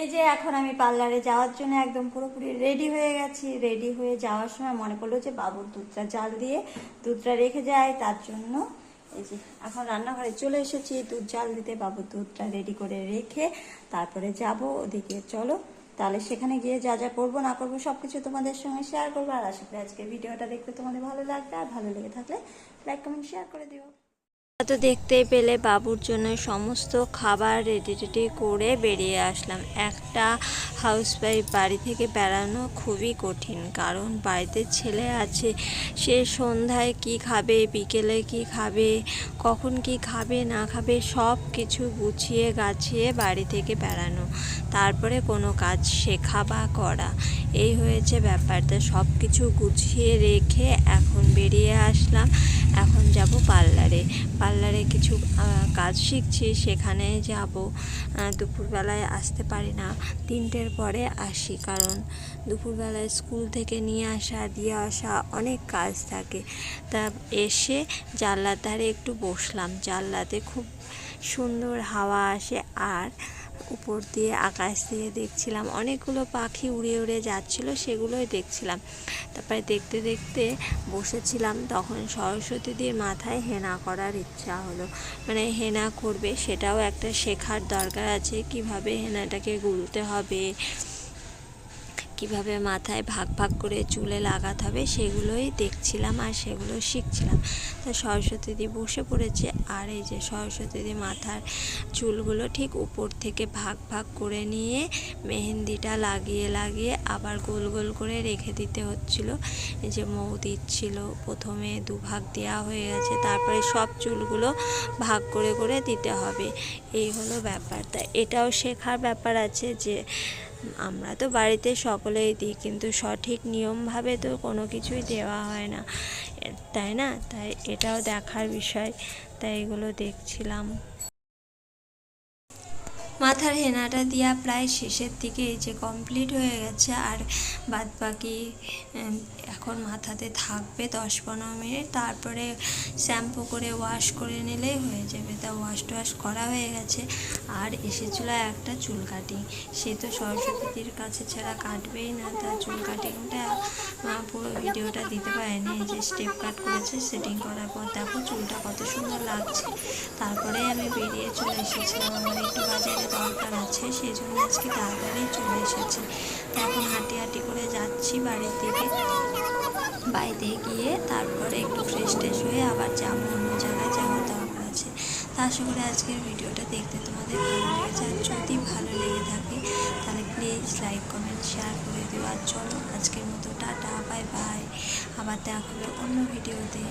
এই যে এখন আমি পার্লারে যাওয়ার জন্য একদম পুরোপুরি রেডি হয়ে গেছি। রেডি হয়ে যাওয়ার সময় মনে পড়ল যে বাবুর দুধটা জাল দিয়ে দুধটা রেখে যায়, তার জন্য এই যে এখন রান্নাঘরে চলে এসেছি। দুধ জাল দিতে বাবুর দুধটা রেডি করে রেখে তারপরে যাব ওদিকে। চলো, তাহলে সেখানে গিয়ে যা যা করব না করব সবকিছু তোমাদের সঙ্গে শেয়ার করব। আর আশা করি আজকে ভিডিওটা দেখতে তোমাদের ভালো লাগবে। আর ভালো লেগে থাকলে লাইক কমেন্ট শেয়ার করে দিও। তো দেখতেই পেলে বাবুর জন্য সমস্ত খাবার রেডি রেডি করে বেরিয়ে আসলাম। একটা হাউসওয়াইফ বাড়ি থেকে বেড়ানো খুবই কঠিন, কারণ বাড়িতে ছেলে আছে। সে সন্ধ্যায় কি খাবে, বিকেলে কি খাবে, কখন কি খাবে, না খাবে, সব কিছু গুছিয়ে গাছিয়ে বাড়ি থেকে বেড়ানো, তারপরে কোনো কাজ শেখা বা করা। এই হয়েছে ব্যাপারটা সব কিছু গুছিয়ে রেখে এখন বেরিয়ে আসলাম। পার্লারে। পার্লারে কিছু কাজ শিখছি, সেখানে যাব। দুপুরবেলায় আসতে পারি না। তিনটের পরে আসি, কারণ দুপুরবেলায় স্কুল থেকে নিয়ে আসা, দিয়ে আসা অনেক কাজ থাকে। তা এসে জানলার ধারে একটু বসলাম। জানলাতে খুব সুন্দর হাওয়া আসে, আর উপর দিয়ে আকাশ দিয়ে দেখছিলাম। অনেকগুলো পাখি উড়ে উড়ে যাচ্ছিল, সেগুলোই দেখছিলাম। তারপরে দেখতে দেখতে বসেছিলাম, তখন সরস্বতীদের মাথায় হেনা করার ইচ্ছা হলো। মানে হেনা করবে, সেটাও একটা শেখার দরকার আছে, কীভাবে হেনাটাকে গুলতে হবে কীভাবে মাথায় ভাগ ভাগ করে চুলে লাগাতে হবে সেগুলোই দেখছিলাম আর সেগুলো শিখছিলাম। তা সরস্বতী দি বসে পড়েছে আর এই যে সরস্বতী দি মাথার চুলগুলো ঠিক উপর থেকে ভাগ ভাগ করে নিয়ে মেহেন্দিটা লাগিয়ে লাগিয়ে আবার গোল গোল করে রেখে দিতে হচ্ছিল। যে মৌ দিচ্ছিল, প্রথমে দুভাগ দেওয়া হয়ে গেছে, তারপরে সব চুলগুলো ভাগ করে করে দিতে হবে। এই হলো ব্যাপারটা এটাও শেখার ব্যাপার আছে যে আমরা তো বাড়িতে সকলেই দিই, কিন্তু সঠিক নিয়মভাবে তো কোনো কিছুই দেওয়া হয় না। তাই না? তাই এটাও দেখার বিষয়, তাই এগুলো দেখছিলাম। মাথার হেনাটা দেওয়া প্রায় শেষের দিকে এই যে কমপ্লিট হয়ে গেছে, আর বাদ বাকি এখন মাথাতে থাকবে দশ পনেরো মিনিট। তারপরে শ্যাম্পু করে ওয়াশ করে নিলেই হয়ে যাবে। তা ওয়াশ টোয়াশ করা হয়ে গেছে। আর এসেছিল একটা চুল কাটিং সে তো সরস্বতীর কাছে ছাড়া কাটবেই না। তার চুল কাটিংটা পুরো ভিডিওটা দিতে পারেনি। এই যে স্টেপ কাট করেছে সেটিং করার পর দেখো চুলটা কত সুন্দর লাগছে। তারপরে আমি বেরিয়ে চলে এসেছিলাম আমার একটু বাজারে। দরকার আছে, সেই জন্য আজকে তাড়াতাড়ি চলে এসেছি। এখন হাঁটি হাঁটি করে যাচ্ছি বাড়ির দিকে। বাড়িতে গিয়ে তারপরে একটু ফ্রেশ ট্রেশ হয়ে আবার যাব, অন্য জায়গায় যাওয়ার দরকার আছে। তা আশা করি আজকের ভিডিওটা দেখতে তোমাদের ভালো লেগেছে। আর যদি ভালো লেগে থাকে, তাহলে প্লিজ লাইক কমেন্ট শেয়ার করে দিও। আর চলো আজকের মতো টাটা বাই বাই আবার দেখা হবে অন্য ভিডিওতে।